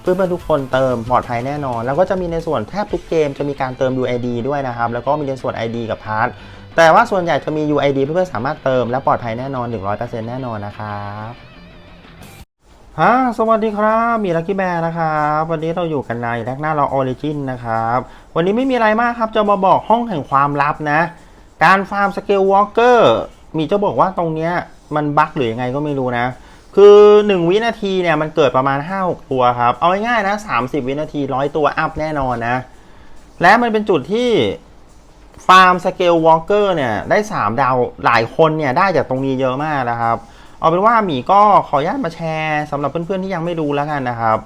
เพื่อนๆทุกคนเติมปลอดภัยแน่นอน แล้วก็จะมีในส่วนแทบทุกเกมจะมีการเติม UID ด้วยนะครับ แล้วก็มีในส่วน ID กับพาร์ทแต่ว่าส่วนใหญ่จะมี UID เพื่อนๆสามารถเติมและปลอดภัยแน่นอน 100%แน่นอนนะครับฮะสวัสดีครับ มีลักกี้แบร์นะครับ วันนี้เราอยู่กันในแรกหน้าเรา Origin นะครับ วันนี้ไม่มีอะไรมากครับ จะมาบอกห้องแห่งความลับนะ การฟาร์มสเกลวอล์กเกอร์มีจะบอกว่าตรงเนี้ยมันบั๊กหรือยังไงก็ไม่รู้นะ คือ 1 วินาทีเนี่ยมันเกิดประมาณ 5-6 ตัวครับ เอาง่ายๆนะ 30 วินาที 100 ตัวอัพแน่นอนนะ และมันเป็นจุดที่ฟาร์มสเกลวอล์กเกอร์เนี่ยได้ 3 ดาวหลายคนเนี่ยได้จากตรงนี้เยอะมากนะครับ เอาเป็นว่าหมีก็ขออนุญาตมาแชร์สำหรับเพื่อนๆที่ยังไม่รู้แล้วกันนะครับ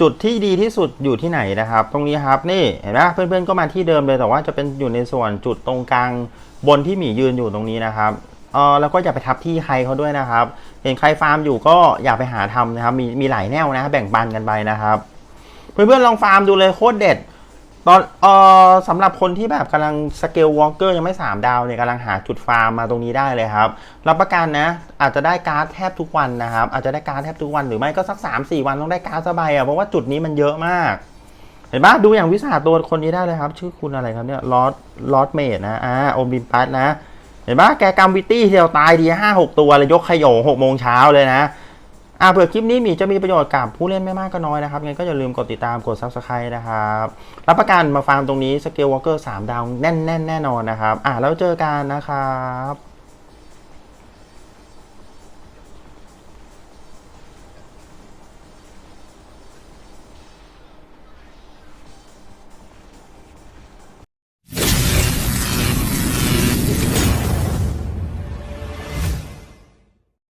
จุดที่ดีที่สุดอยู่ที่ไหนนะครับ ตรงนี้ครับนี่เห็นไหมเพื่อนๆก็มาที่เดิมเลยแต่ว่าจะเป็นอยู่ในส่วนจุดตรงกลางบนที่หมียืนอยู่ตรงนี้นะครับ เออแล้วก็อย่าไปทับที่ใครเขาด้วยนะครับ เห็นใครฟาร์มอยู่ก็อย่าไปหาทำนะครับ มีมีหลายแนวนะแบ่งปันกันไปนะครับ เพื่อนๆลองฟาร์มดูเลยโคตรเด็ดตอนเออสำหรับคนที่แบบกำลังสเกลวอล์กเกอร์ยังไม่ 3 ดาวเนี่ยกำลังหาจุดฟาร์มมาตรงนี้ได้เลยครับ รับประกันนะ อาจจะได้การ์ดแทบทุกวันนะครับ อาจจะได้การ์ดแทบทุกวันหรือไม่ก็สัก 3-4 วันต้องได้การ์ดสบายอะเพราะว่าจุดนี้มันเยอะมาก เห็นปะดูอย่างวิสาตัวคนนี้ได้เลยครับ ชื่อคุณอะไรครับเนี่ยลอสลอสเมดนะอ่าโอมบิมปัสนะ เห็นปะแกกรรมวิตี้เดียวตายดีห้าหกตัวเลยยกขยโหกโมงเช้าเลยนะอ่าเผื่อคลิปนี้มีจะมีประโยชน์กับผู้เล่นไม่มากก็น้อยนะครับงั้นก็อย่าลืมกดติดตามกด subscribe นะครับ รับประกันมาฟาร์มตรงนี้สเกลวอล์กเกอร์สามดาวแน่นแน่นแน่นอนนะครับ อ่าแล้วเจอกันนะครับ